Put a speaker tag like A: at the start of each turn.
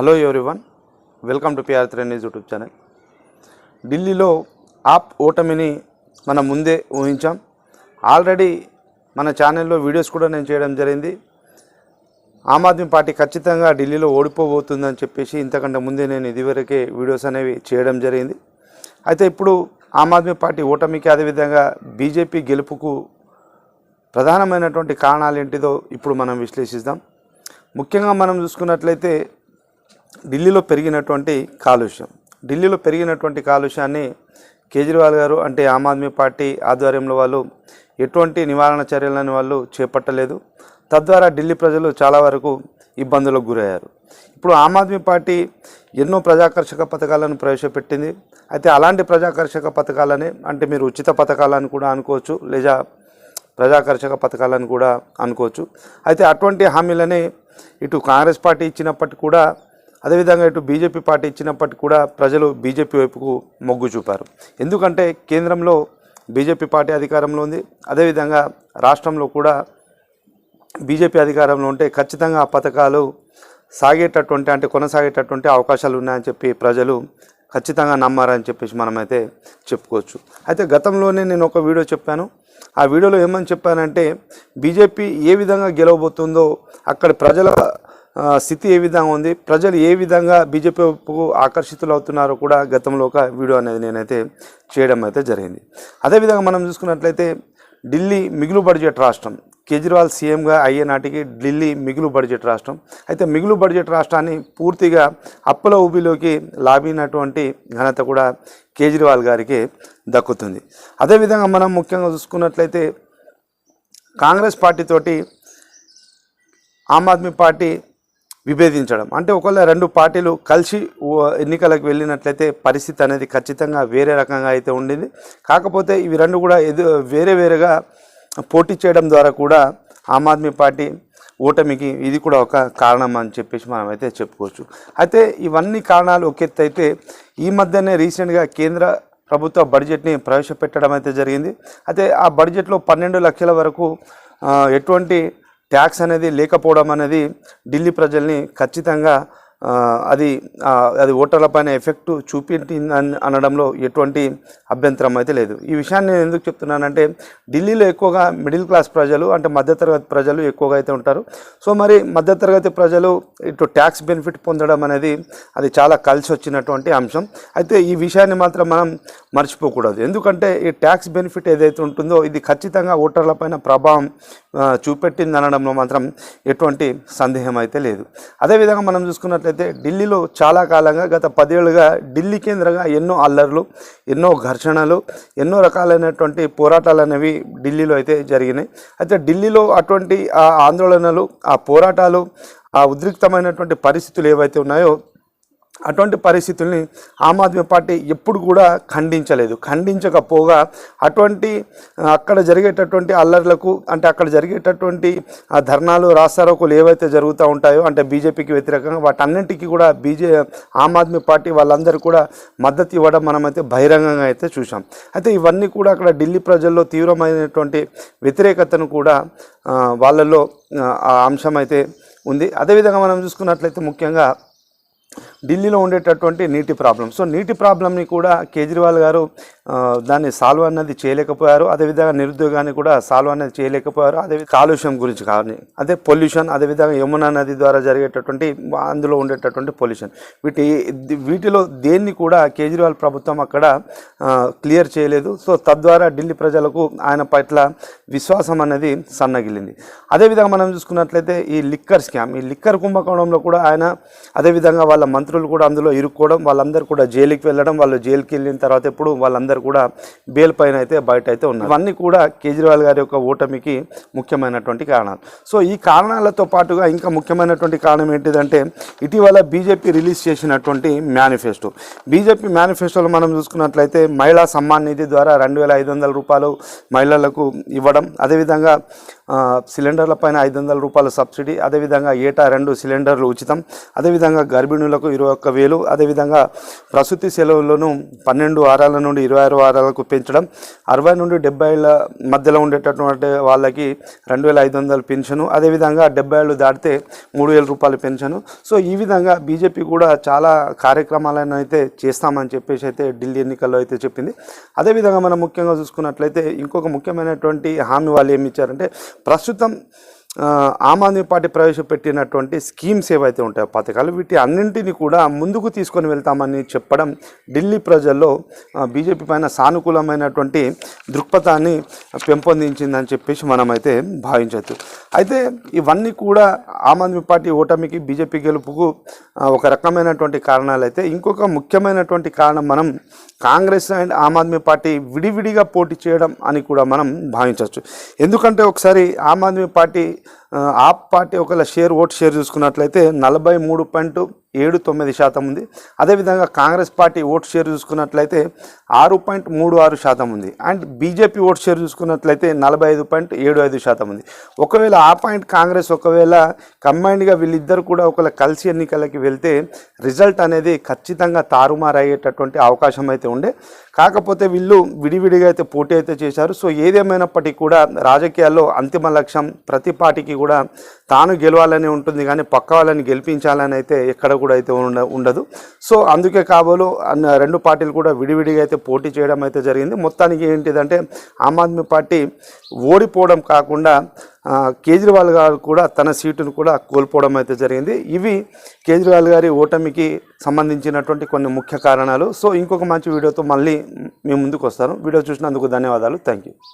A: Hello everyone welcome to PR three news YouTube channel ఢిల్లీలో ఆప్ ఓటమిని మనం ముందే ఊహించాం. ఆల్రెడీ మన ఛానల్లో వీడియోస్ కూడా నేను చేయడం జరిగింది. ఆమ్ ఆద్మీ పార్టీ ఖచ్చితంగా ఢిల్లీలో ఓడిపోబోతుందని చెప్పేసి ఇంతకంటే ముందే నేను ఇదివరకే వీడియోస్ అనేవి చేయడం జరిగింది. అయితే ఇప్పుడు ఆమ్ ఆద్మీ పార్టీ ఓటమికి అదేవిధంగా బీజేపీ గెలుపుకు ప్రధానమైనటువంటి కారణాలు ఏంటిదో ఇప్పుడు మనం విశ్లేషిద్దాం. ముఖ్యంగా మనం చూసుకున్నట్లయితే ఢిల్లీలో పెరిగినటువంటి కాలుష్యం. ఢిల్లీలో పెరిగినటువంటి కాలుష్యాన్ని కేజ్రీవాల్ గారు అంటే ఆమ్ ఆద్మీ పార్టీ ఆధ్వర్యంలో వాళ్ళు ఎటువంటి నివారణ చర్యలను వాళ్ళు చేపట్టలేదు. తద్వారా ఢిల్లీ ప్రజలు చాలా వరకు ఇబ్బందులకు గురయ్యారు. ఇప్పుడు ఆమ్ ఆద్మీ పార్టీ ఎన్నో ప్రజాకర్షక పథకాలను ప్రవేశపెట్టింది. అయితే అలాంటి ప్రజాకర్షక పథకాలనే అంటే మీరు ఉచిత పథకాలను కూడా అనుకోవచ్చు లేదా ప్రజాకర్షక పథకాలను కూడా అనుకోవచ్చు. అయితే అటువంటి హామీలనే ఇటు కాంగ్రెస్ పార్టీ ఇచ్చినప్పటికీ కూడా అదేవిధంగా ఇటు బీజేపీ పార్టీ ఇచ్చినప్పటికీ కూడా ప్రజలు బీజేపీ వైపుకు మొగ్గు చూపారు. ఎందుకంటే కేంద్రంలో బీజేపీ పార్టీ అధికారంలో ఉంది. అదేవిధంగా రాష్ట్రంలో కూడా బీజేపీ అధికారంలో ఉంటే ఖచ్చితంగా ఆ పథకాలు సాగేటటువంటి అంటే కొనసాగేటటువంటి అవకాశాలు ఉన్నాయని చెప్పి ప్రజలు ఖచ్చితంగా నమ్మారని చెప్పేసి మనమైతే చెప్పుకోవచ్చు. అయితే గతంలోనే నేను ఒక వీడియో చెప్పాను. ఆ వీడియోలో ఏమని చెప్పానంటే బీజేపీ ఏ విధంగా గెలవబోతుందో అక్కడ ప్రజల స్థితి ఏ విధంగా ఉంది? ప్రజలు ఏ విధంగా బీజేపీకు ఆకర్షితులు అవుతున్నారో కూడా గతంలో ఒక వీడియో అనేది నేనైతే చేయడం అయితే జరిగింది. అదేవిధంగా మనం చూసుకున్నట్లయితే ఢిల్లీ మిగులు బడ్జెట్ రాష్ట్రం. కేజ్రీవాల్ సీఎంగా అయ్యే నాటికి ఢిల్లీ మిగులు బడ్జెట్ రాష్ట్రం. అయితే మిగులు బడ్జెట్ రాష్ట్రాన్ని పూర్తిగా అప్పుల ఊబిలోకి లాభినటువంటి ఘనత కూడా కేజ్రీవాల్ గారికి దక్కుతుంది. అదేవిధంగా మనం ముఖ్యంగా చూసుకున్నట్లయితే కాంగ్రెస్ పార్టీతోటి ఆమ్ ఆద్మీ పార్టీ విభేదించడం. అంటే ఒకవేళ రెండు పార్టీలు కలిసి ఓ- ఎన్నికలకు వెళ్ళినట్లయితే పరిస్థితి అనేది ఖచ్చితంగా వేరే రకంగా అయితే ఉండింది. కాకపోతే ఇవి రెండు కూడా ఎదు వేరే వేరేగా పోటీ చేయడం ద్వారా కూడా ఆమ్ ఆద్మీ పార్టీ ఓటమికి ఇది కూడా ఒక కారణం అని చెప్పేసి మనం అయితే చెప్పుకోవచ్చు. అయితే ఇవన్నీ కారణాలు ఒక ఈ మధ్యనే రీసెంట్గా కేంద్ర ప్రభుత్వ బడ్జెట్ని ప్రవేశపెట్టడం అయితే జరిగింది. అయితే ఆ బడ్జెట్లో పన్నెండు లక్షల వరకు ఎటువంటి ట్యాక్స్ అనేది లేకపోవడం అనేది ఢిల్లీ ప్రజల్ని ఖచ్చితంగా అది అది ఓటర్ల పైన ఎఫెక్ట్ చూపించింది అనడంలో ఎటువంటి అభ్యంతరం అయితే లేదు. ఈ విషయాన్ని నేను ఎందుకు చెప్తున్నానంటే ఢిల్లీలో ఎక్కువగా మిడిల్ క్లాస్ ప్రజలు అంటే మధ్యతరగతి ప్రజలు ఎక్కువగా అయితే ఉంటారు. సో మరి మధ్యతరగతి ప్రజలు ఇటు ట్యాక్స్ బెనిఫిట్ పొందడం అనేది అది చాలా కలిసి వచ్చినటువంటి అంశం. అయితే ఈ విషయాన్ని మాత్రం మనం మర్చిపోకూడదు. ఎందుకంటే ఈ ట్యాక్స్ బెనిఫిట్ ఏదైతే ఉంటుందో ఇది ఖచ్చితంగా ఓటర్ల పైన ప్రభావం చూపెట్టింది అనడంలో మాత్రం ఎటువంటి సందేహం అయితే లేదు. అదేవిధంగా మనం చూసుకున్నట్లయితే ఢిల్లీలో చాలా కాలంగా గత పదేళ్ళుగా ఢిల్లీ కేంద్రంగా ఎన్నో అల్లర్లు ఎన్నో ఘర్షణలు ఎన్నో రకాలైనటువంటి పోరాటాలు అనేవి ఢిల్లీలో అయితే జరిగినాయి. అయితే ఢిల్లీలో అటువంటి ఆ ఆందోళనలు ఆ పోరాటాలు ఆ ఉద్రిక్తమైనటువంటి పరిస్థితులు ఏవైతే ఉన్నాయో అటువంటి పరిస్థితుల్ని ఆమ్ ఆద్మీ పార్టీ ఎప్పుడు కూడా ఖండించలేదు. ఖండించకపోగా అటువంటి అక్కడ జరిగేటటువంటి అల్లర్లకు అంటే అక్కడ జరిగేటటువంటి ఆ ధర్నాలు రాస్తారోకులు ఏవైతే జరుగుతూ ఉంటాయో అంటే బీజేపీకి వ్యతిరేకంగా వాటన్నింటికి కూడా బీజే ఆమ్ ఆద్మీ పార్టీ వాళ్ళందరూ కూడా మద్దతు ఇవ్వడం మనమైతే బహిరంగంగా అయితే చూసాం అయితే ఇవన్నీ కూడా అక్కడ ఢిల్లీ ప్రజల్లో తీవ్రమైనటువంటి వ్యతిరేకతను కూడా వాళ్ళలో ఆ, ఆ అంశం అయితే ఉంది. అదేవిధంగా మనం చూసుకున్నట్లయితే ముఖ్యంగా ఢిల్లీలో ఉండేటటువంటి నీటి ప్రాబ్లం. సో నీటి ప్రాబ్లంని కూడా కేజ్రీవాల్ గారు దాన్ని సాల్వ్ అన్నది చేయలేకపోయారు. అదేవిధంగా నిరుద్యోగాన్ని కూడా సాల్వ్ అనేది చేయలేకపోయారు. అదే కాలుష్యం గురించి కానీ అదే పొల్యూషన్ అదేవిధంగా యమునా నది ద్వారా జరిగేటటువంటి అందులో ఉండేటటువంటి పొల్యూషన్. వీటి వీటిలో దేన్ని కూడా కేజ్రీవాల్ ప్రభుత్వం అక్కడ క్లియర్ చేయలేదు. సో తద్వారా ఢిల్లీ ప్రజలకు ఆయన పట్ల విశ్వాసం అనేది సన్నగిలింది అదేవిధంగా మనం చూసుకున్నట్లయితే ఈ లిక్కర్ స్కామ్ ఈ లిక్కర్ కుంభకోణంలో కూడా ఆయన అదేవిధంగా వాళ్ళ మంత్రులు కూడా అందులో ఇరుక్కోవడం వాళ్ళందరూ కూడా జైలుకి వెళ్ళడం వాళ్ళు జైలుకి వెళ్ళిన తర్వాత ఎప్పుడు వాళ్ళందరూ కూడా బెయిల్ పైన అయితే బయట అయితే ఉన్నారు. ఇవన్నీ కూడా కేజ్రీవాల్ గారి యొక్క ఓటమికి ముఖ్యమైనటువంటి కారణాలు. సో ఈ కారణాలతో పాటుగా ఇంకా ముఖ్యమైనటువంటి కారణం ఏంటిదంటే ఇటీవల బీజేపీ రిలీజ్ చేసినటువంటి మేనిఫెస్టో. బీజేపీ మేనిఫెస్టోలో మనం చూసుకున్నట్లయితే మహిళా సమ్మాన్ నిధి ద్వారా రెండు వేల ఐదు వందల రూపాయలు మహిళలకు ఇవ్వడం అదేవిధంగా సిలిండర్ల పైన ఐదు వందల రూపాయల సబ్సిడీ అదేవిధంగా ఏటా రెండు సిలిండర్లు ఉచితం అదేవిధంగా గర్భిణులకు ఇరవై ఒక్క వేలు. అదేవిధంగా ప్రసూతి సెలవులను పన్నెండు వారాల నుండి ఇరవై ఆరు వారాలకు పెంచడం అరవై నుండి డెబ్బై ఏళ్ళ మధ్యలో ఉండేటటువంటి వాళ్ళకి రెండు వేల ఐదు వందల పెన్షను అదేవిధంగా డెబ్బై ఏళ్ళు దాటితే మూడు వేల రూపాయల పెన్షను. సో ఈ విధంగా బీజేపీ కూడా చాలా కార్యక్రమాలను అయితే చేస్తామని చెప్పేసి అయితే ఢిల్లీ ఎన్నికల్లో అయితే చెప్పింది. అదేవిధంగా మనం ముఖ్యంగా చూసుకున్నట్లయితే ఇంకొక ముఖ్యమైనటువంటి హామీ వాళ్ళు ఏమి ఇచ్చారంటే ప్రస్తుతం ఆమ్ ఆద్మీ పార్టీ ప్రవేశపెట్టినటువంటి స్కీమ్స్ ఏవైతే ఉంటాయో పథకాలు వీటి అన్నింటినీ కూడా ముందుకు తీసుకొని వెళ్తామని చెప్పడం ఢిల్లీ ప్రజల్లో బీజేపీ పైన సానుకూలమైనటువంటి దృక్పథాన్ని పెంపొందించిందని చెప్పేసి మనమైతే భావించవచ్చు అయితే ఇవన్నీ కూడా ఆమ్ ఆద్మీ పార్టీ ఓటమికి బీజేపీ గెలుపుకు ఒక రకమైనటువంటి కారణాలు అయితే ఇంకొక ముఖ్యమైనటువంటి కారణం మనం కాంగ్రెస్ అండ్ ఆమ్ ఆద్మీ పార్టీ విడివిడిగా పోటీ చేయడం అని కూడా మనం భావించవచ్చు. ఎందుకంటే ఒకసారి ఆమ్ ఆద్మీ పార్టీ ఆప్ పార్టీ ఒకవేళ షేర్ ఓట్ షేర్ చూసుకున్నట్లయితే నలభై మూడు పాయింట్ ఏడు తొమ్మిది శాతం ఉంది. అదేవిధంగా కాంగ్రెస్ పార్టీ ఓట్ షేర్ చూసుకున్నట్లయితే ఆరు పాయింట్ మూడు ఆరు శాతం ఉంది. అండ్ బీజేపీ ఓట్ షేర్ చూసుకున్నట్లయితే నలభై ఐదు పాయింట్ ఏడు ఐదు శాతం ఉంది. ఒకవేళ ఆ పాయింట్ కాంగ్రెస్ ఒకవేళ కంబైన్డ్గా వీళ్ళిద్దరు కూడా ఒకవేళ కలిసి ఎన్నికలకి వెళ్తే రిజల్ట్ అనేది ఖచ్చితంగా తారుమారు అయ్యేటటువంటి అవకాశం అయితే ఉండే. కాకపోతే వీళ్ళు విడివిడిగా అయితే పోటీ అయితే చేశారు. సో ఏదేమైనప్పటికీ కూడా రాజకీయాల్లో అంతిమ లక్ష్యం ప్రతి పార్టీకి కూడా తాను గెలవాలని ఉంటుంది. కానీ పక్క వాళ్ళని గెలిపించాలని అయితే ఎక్కడ కూడా అయితే ఉండదు. సో అందుకే కాబోలు అన్న రెండు పార్టీలు కూడా విడివిడిగా అయితే పోటీ చేయడం అయితే జరిగింది. మొత్తానికి ఏంటిదంటే ఆమ్ ఆద్మీ పార్టీ ఓడిపోవడం కాకుండా కేజ్రీవాల్ గారు కూడా తన సీటును కూడా కోల్పోవడం అయితే జరిగింది. ఇవి కేజ్రీవాల్ గారి ఓటమికి సంబంధించినటువంటి కొన్ని ముఖ్య కారణాలు. సో ఇంకొక మంచి వీడియోతో మళ్ళీ మేము ముందుకు వస్తాను వీడియో చూసినందుకు ధన్యవాదాలు. Thank you